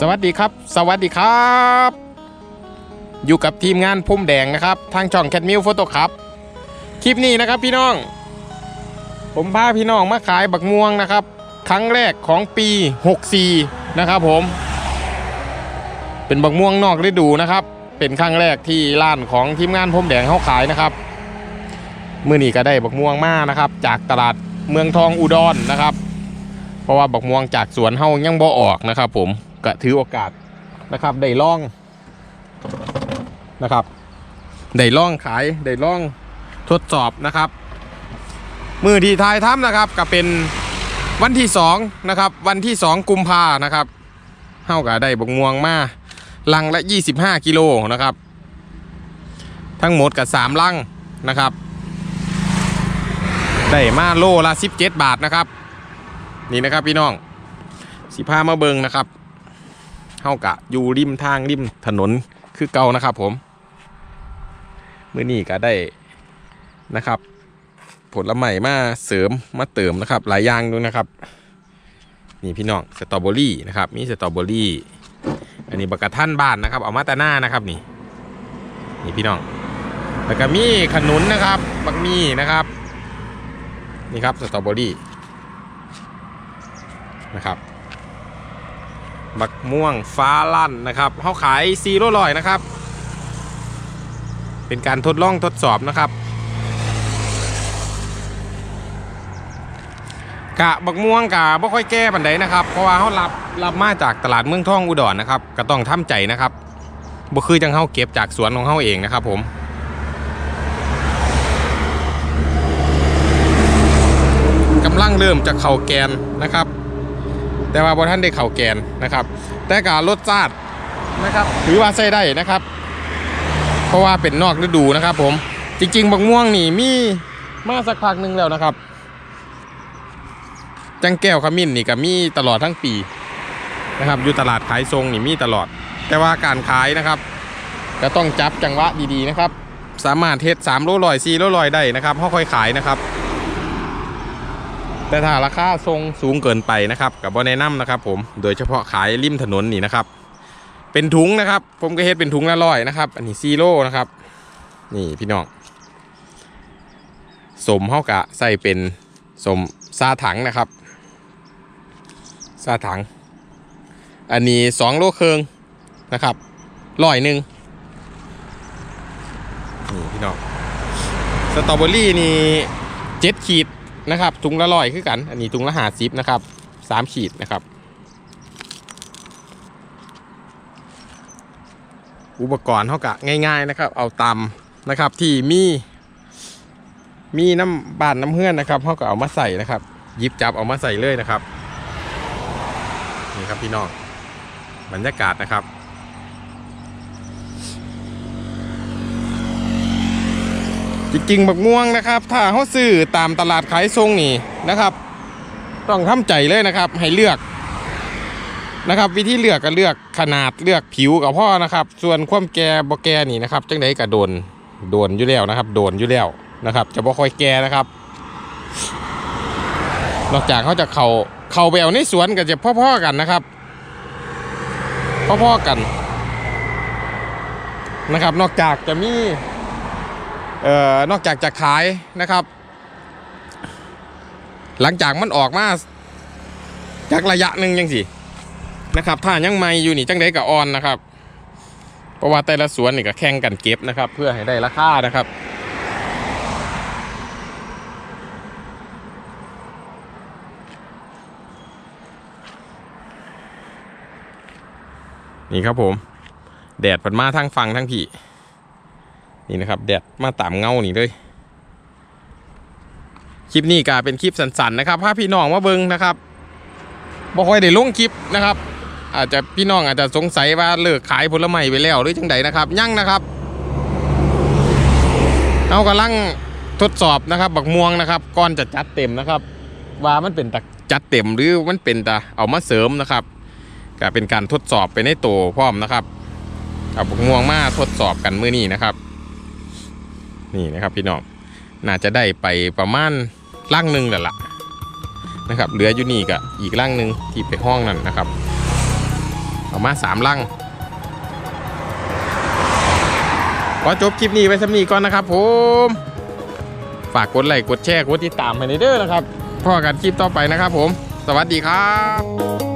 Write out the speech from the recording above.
สวัสดีครับ สวัสดีครับ อยู่กับทีมงานพุ่มแดงนะครับ ทางช่องแคทมิวโฟโต้ครับ คลิปนี้นะครับพี่น้อง ผมพาพี่น้องมาขายบักม่วงนะครับ ครั้งแรกของปี 64 นะครับผม เป็นบักม่วงนอกฤดูนะครับ เป็นครั้งแรกที่ร้านของทีมงานพุ่มแดงเขาขายนะครับเมื่อนี้ก็ได้บักม่วงมานะครับ จากตลาดเมืองทองอุดรนะครับ เพราะว่าบักม่วงจากสวนเฮายังบ่ออกนะครับผม ก็ถือโอกาสนะครับได้ล่องนะครับได้ล่องขายได้ล่องทดสอบนะครับ มือที่ทายถ้ำนะครับ ก็เป็นวันที่สองนะครับ วันที่สองกุมภานะครับเฮาก็ได้บกม่วงมาลังละ 25 กิโลนะครับ ทั้งหมดกับ3ลังนะครับได้มาโลละ 17 บาทนะครับ นี่นะครับพี่น้องสิพามาเบิงนะครับ เฮากะอยู่ริมทางริมถนนคือเก่านะครับผมมื้อนี้ก็ได้นะครับ ผลไม้มาเสริมมาเติมนะครับ หลายอย่างด้วยนะครับ นี่พี่น้องสตรอเบอรี่นะครับ มีสตรอเบอรี่ อันนี้บักกะท่านบ้านนะครับ เอามาแตาหน้านะครับนี่ นี่พี่น้องแล้วก็มีขนุนนะครับ บักมี่นะครับ นี่ครับสตรอเบอรี่นะครับ บักม่วงฟ้าลั่นนะครับเขาขายซีโร่ลอยนะครับ เป็นการทดลองทดสอบนะครับ กะบักม่วงกะบ่ค่อยแก้ปันใดนะครับ เพราะว่าเขารับรับมาจากตลาดเมืองท่องอุดรนะครับ ก็ต้องทำใจนะครับบ่คือจังเขาเก็บจากสวนของเขาเองนะครับผมกำลังเริ่มจะเข่าแกนนะครับ แต่ว่าบท่านได้เข่าแกนนะครับ แต่การรสชาตินะครับถือว่าใช้ได้นะครับ เพราะว่าเป็นนอกฤดูนะครับ ผมจริงๆบักม่วงนี่มีมาสักพักหนึ่งแล้วนะครับ จังแก้วขมิ้นนี่ก็มีตลอดทั้งปีนะครับอยู่ตลาดขายทรงนี่มีตลอด แต่ว่าการขายนะครับ ก็ต้องจับจังหวะดีๆนะครับ สามารถเทสสามโลลอยสี่โลลอยได้นะครับเขาค่อยขายนะครับ แต่ถ้าราคาทรงสูงเกินไปนะครับกับบอแนะนำนะครับ ผมโดยเฉพาะขายริมถนนนี่นะครับ เป็นถุงนะครับ ผมก็เฮ็ดเป็นถุงละร้อยนะครับ อันนี้ซีโร่นะครับ นี่พี่น้องสมเฮากะใส่เป็นสมซาถังนะครับซาถัง อันนี้สองโลเครึ่งนะครับร้อยหนึ่งนี่พี่น้องสตรอเบอรี่นี่เจ็ดขีด นะครับถุงละร้อยคือกัน อันนี้ถุงละหาซิปนะครับสามขีดนะครับ อุปกรณ์เขากะง่าย ๆนะครับ เอาตำนะครับที่มีมีน้ำบานน้ำเฮือนนะครับเขาก็เอามาใส่นะครับหยิบจับเอามาใส่เลยนะครับ นี่ครับพี่น้องบรรยากาศนะครับ จริงๆบักม่วงนะครับ ถ้าเขาซื้อตามตลาดขายทรงนี่นะครับ ต้องทำใจเลยนะครับ ให้เลือกนะครับ วิธีเลือกก็เลือกขนาดเลือกผิวกับพ่อนะครับ ส่วนความแก่บ่แก่นี่นะครับจังไดก็โดนโดนอยู่แล้วนะครับ โดนอยู่แล้วนะครับ จะบ่ค่อยแก่นะครับ นอกจากเขาจะเขาเขาไปเอาในสวนก็จะพ่อๆกันนะครับ พ่อๆกันนะครับ นอกจากจะมี นอกจากจะขายนะครับ หลังจากมันออกมาจากระยะหนึ่งยังสินะครับ ถ้ายังไม่อยู่นี่จังได้กับออนนะครับ เพราะว่าแต่ละสวนนี่ก็แข่งกันเก็บนะครับ เพื่อให้ได้ราคานะครับนี่ครับผม แดดปัดมาทั้งฟังทั้งผี นี่นะครับแดดมาตามเงานี่เลยคลิปนี้ก็เป็นคลิปสั้นๆนะครับพาพี่น้องมาเบิ้งนะครับบ่ค่อยได้ลงคลิปนะครับ อาจจะพี่น้องอาจจะสงสัยว่าเลิกขายผลไม้ไปแล้วหรือจังใดนะครับยั่งนะครับเอากำลังทดสอบนะครับ บักม่วงนะครับก่อนจะจัดเต็มนะครับ ว่ามันเป็นตะจัดเต็มหรือมันเป็นตะเอามาเสริมนะครับก็เป็นการทดสอบไปในตัวพร้อมนะครับเอาบักม่วงมาทดสอบกันมื้อนี้นะครับ นี่นะครับพี่น้องน่าจะได้ไปประมาณล่างหนึ่งแล้วล่ะนะครับเหลืออยู่นี่กับอีกล่างหนึ่งที่ไปห้องนั่นนะครับเอามาสามลังขอจบคลิปนี้ไว้สำนีก่อนนะครับผมฝากกดไลค์กดแชร์กดติดตามให้ในเด้อนะครับพ่อกันคลิปต่อไปนะครับผม สวัสดีครับ